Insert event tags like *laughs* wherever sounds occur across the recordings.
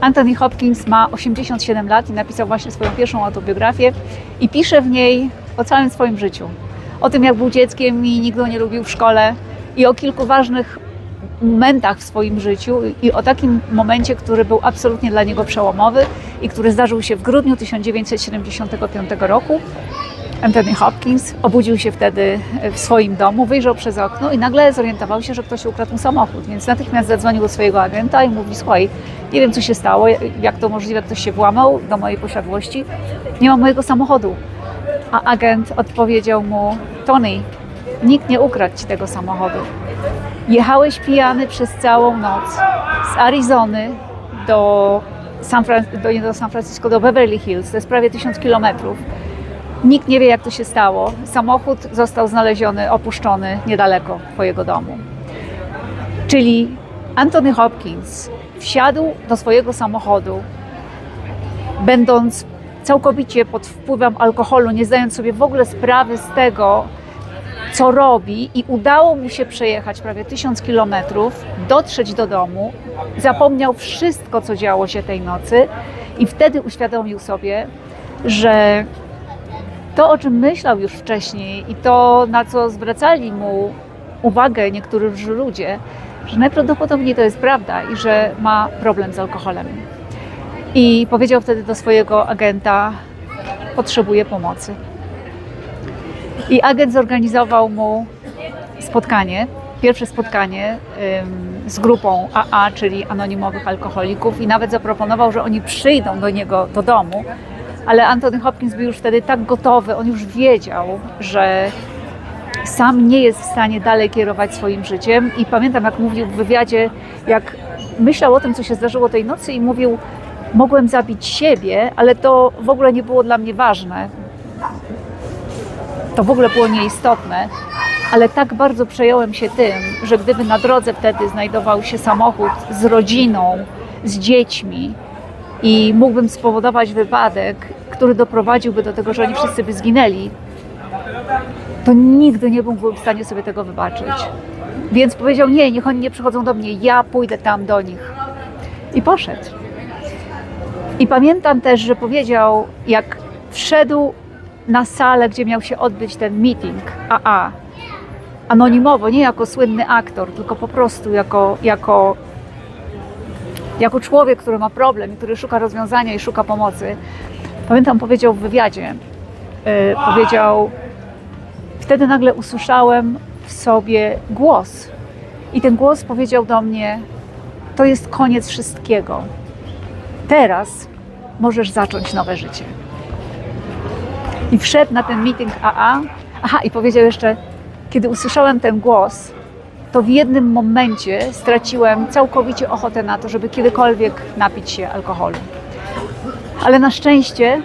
Anthony Hopkins ma 87 lat i napisał właśnie swoją pierwszą autobiografię i pisze w niej o całym swoim życiu. O tym, jak był dzieckiem i nikt go nie lubił w szkole i o kilku ważnych momentach w swoim życiu i o takim momencie, który był absolutnie dla niego przełomowy i który zdarzył się w grudniu 1975 roku. Anthony Hopkins obudził się wtedy w swoim domu, wyjrzał przez okno i nagle zorientował się, że ktoś ukradł mu samochód, więc natychmiast zadzwonił do swojego agenta i mówi, słuchaj, nie wiem co się stało, jak to możliwe, ktoś się włamał do mojej posiadłości, nie mam mojego samochodu. A agent odpowiedział mu, Tony, nikt nie ukradł ci tego samochodu. Jechałeś pijany przez całą noc z Arizony do San, Fran- do, nie do San Francisco, do Beverly Hills, to jest prawie 1000 kilometrów. Nikt nie wie, jak to się stało. Samochód został znaleziony, opuszczony niedaleko Twojego domu. Czyli Anthony Hopkins wsiadł do swojego samochodu, będąc całkowicie pod wpływem alkoholu, nie zdając sobie w ogóle sprawy z tego, co robi, i udało mu się przejechać prawie tysiąc kilometrów, dotrzeć do domu, zapomniał wszystko, co działo się tej nocy, i wtedy uświadomił sobie, że to, o czym myślał już wcześniej i to, na co zwracali mu uwagę niektórzy ludzie, że najprawdopodobniej to jest prawda i że ma problem z alkoholem. I powiedział wtedy do swojego agenta: Potrzebuję pomocy. I agent zorganizował mu spotkanie, pierwsze spotkanie ym, z grupą AA, czyli anonimowych alkoholików, i nawet zaproponował, że oni przyjdą do niego do domu ale Anthony Hopkins był już wtedy tak gotowy, on już wiedział, że sam nie jest w stanie dalej kierować swoim życiem. I pamiętam, jak mówił w wywiadzie, jak myślał o tym, co się zdarzyło tej nocy, i mówił: Mogłem zabić siebie, ale to w ogóle nie było dla mnie ważne. To w ogóle było nieistotne. Ale tak bardzo przejąłem się tym, że gdyby na drodze wtedy znajdował się samochód z rodziną, z dziećmi, i mógłbym spowodować wypadek, który doprowadziłby do tego, że oni wszyscy by zginęli, to nigdy nie byłbym w stanie sobie tego wybaczyć. Więc powiedział: Nie, niech oni nie przychodzą do mnie, ja pójdę tam do nich. I poszedł. I pamiętam też, że powiedział, jak wszedł na salę, gdzie miał się odbyć ten meeting AA, anonimowo, nie jako słynny aktor, tylko po prostu jako, jako jako człowiek, który ma problem i który szuka rozwiązania i szuka pomocy, pamiętam, powiedział w wywiadzie, yy, powiedział, wtedy nagle usłyszałem w sobie głos. I ten głos powiedział do mnie, to jest koniec wszystkiego. Teraz możesz zacząć nowe życie. I wszedł na ten meeting AA. Aha, i powiedział jeszcze, kiedy usłyszałem ten głos, to w jednym momencie straciłem całkowicie ochotę na to, żeby kiedykolwiek napić się alkoholu. Ale na szczęście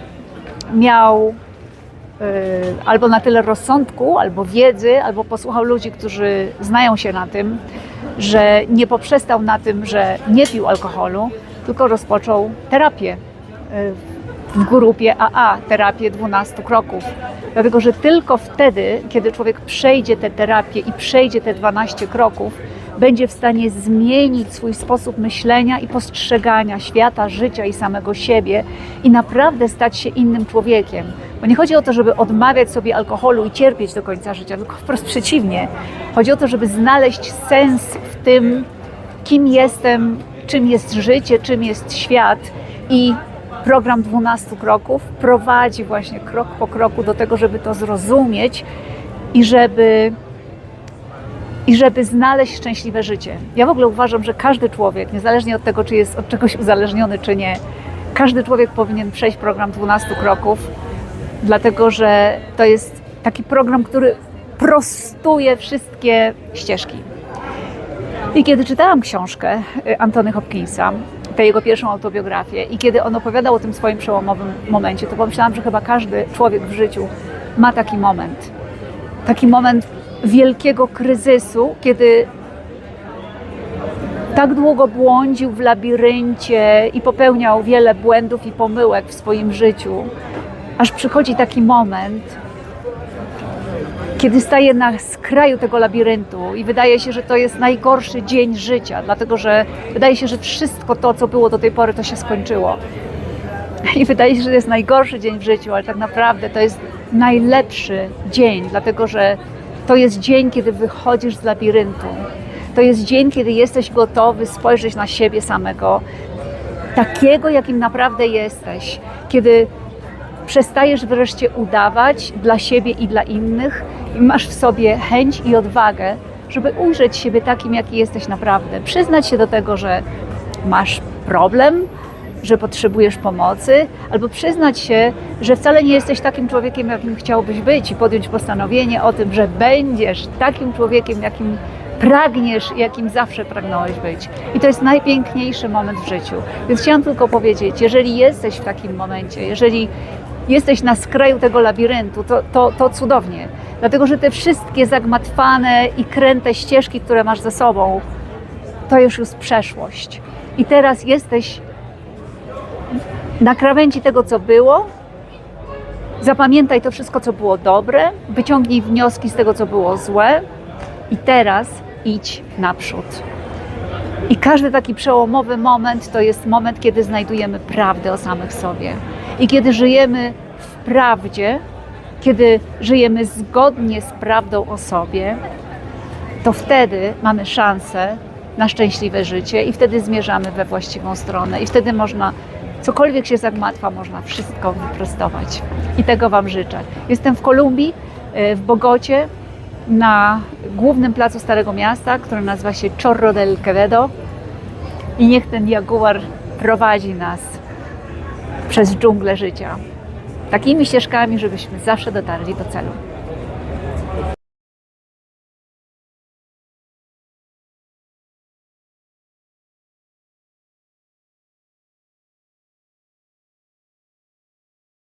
miał y, albo na tyle rozsądku, albo wiedzy, albo posłuchał ludzi, którzy znają się na tym, że nie poprzestał na tym, że nie pił alkoholu, tylko rozpoczął terapię y, w grupie AA, terapię 12 kroków. Dlatego, że tylko wtedy, kiedy człowiek przejdzie tę terapię i przejdzie te 12 kroków, będzie w stanie zmienić swój sposób myślenia i postrzegania świata, życia i samego siebie i naprawdę stać się innym człowiekiem. Bo nie chodzi o to, żeby odmawiać sobie alkoholu i cierpieć do końca życia, tylko wprost przeciwnie. Chodzi o to, żeby znaleźć sens w tym, kim jestem, czym jest życie, czym jest świat i program 12 kroków prowadzi właśnie krok po kroku do tego, żeby to zrozumieć i żeby, i żeby znaleźć szczęśliwe życie. Ja w ogóle uważam, że każdy człowiek, niezależnie od tego, czy jest od czegoś uzależniony, czy nie, każdy człowiek powinien przejść program 12 kroków, dlatego że to jest taki program, który prostuje wszystkie ścieżki. I kiedy czytałam książkę y, Antony Hopkinsa, tę jego pierwszą autobiografię i kiedy on opowiadał o tym swoim przełomowym momencie, to pomyślałam, że chyba każdy człowiek w życiu ma taki moment. Taki moment wielkiego kryzysu, kiedy tak długo błądził w labiryncie i popełniał wiele błędów i pomyłek w swoim życiu, aż przychodzi taki moment, kiedy staję na skraju tego labiryntu i wydaje się, że to jest najgorszy dzień życia, dlatego że wydaje się, że wszystko to, co było do tej pory, to się skończyło. *laughs* I wydaje się, że to jest najgorszy dzień w życiu, ale tak naprawdę to jest najlepszy dzień, dlatego że to jest dzień, kiedy wychodzisz z labiryntu. To jest dzień, kiedy jesteś gotowy spojrzeć na siebie samego, takiego, jakim naprawdę jesteś. Kiedy przestajesz wreszcie udawać dla siebie i dla innych i masz w sobie chęć i odwagę, żeby ujrzeć siebie takim, jaki jesteś naprawdę. Przyznać się do tego, że masz problem, że potrzebujesz pomocy, albo przyznać się, że wcale nie jesteś takim człowiekiem, jakim chciałbyś być i podjąć postanowienie o tym, że będziesz takim człowiekiem, jakim pragniesz, jakim zawsze pragnąłeś być. I to jest najpiękniejszy moment w życiu. Więc chciałam tylko powiedzieć, jeżeli jesteś w takim momencie, jeżeli jesteś na skraju tego labiryntu, to, to, to cudownie. Dlatego, że te wszystkie zagmatwane i kręte ścieżki, które masz za sobą, to już jest przeszłość. I teraz jesteś na krawędzi tego, co było. Zapamiętaj to wszystko, co było dobre, wyciągnij wnioski z tego, co było złe, i teraz idź naprzód. I każdy taki przełomowy moment to jest moment, kiedy znajdujemy prawdę o samych sobie. I kiedy żyjemy w prawdzie, kiedy żyjemy zgodnie z prawdą o sobie, to wtedy mamy szansę na szczęśliwe życie i wtedy zmierzamy we właściwą stronę. I wtedy można, cokolwiek się zagmatwa, można wszystko wyprostować. I tego Wam życzę. Jestem w Kolumbii, y, w Bogocie, na głównym placu Starego Miasta, który nazywa się Chorro del Quevedo. I niech ten jaguar prowadzi nas przez dżunglę życia. Takimi ścieżkami, żebyśmy zawsze dotarli do celu.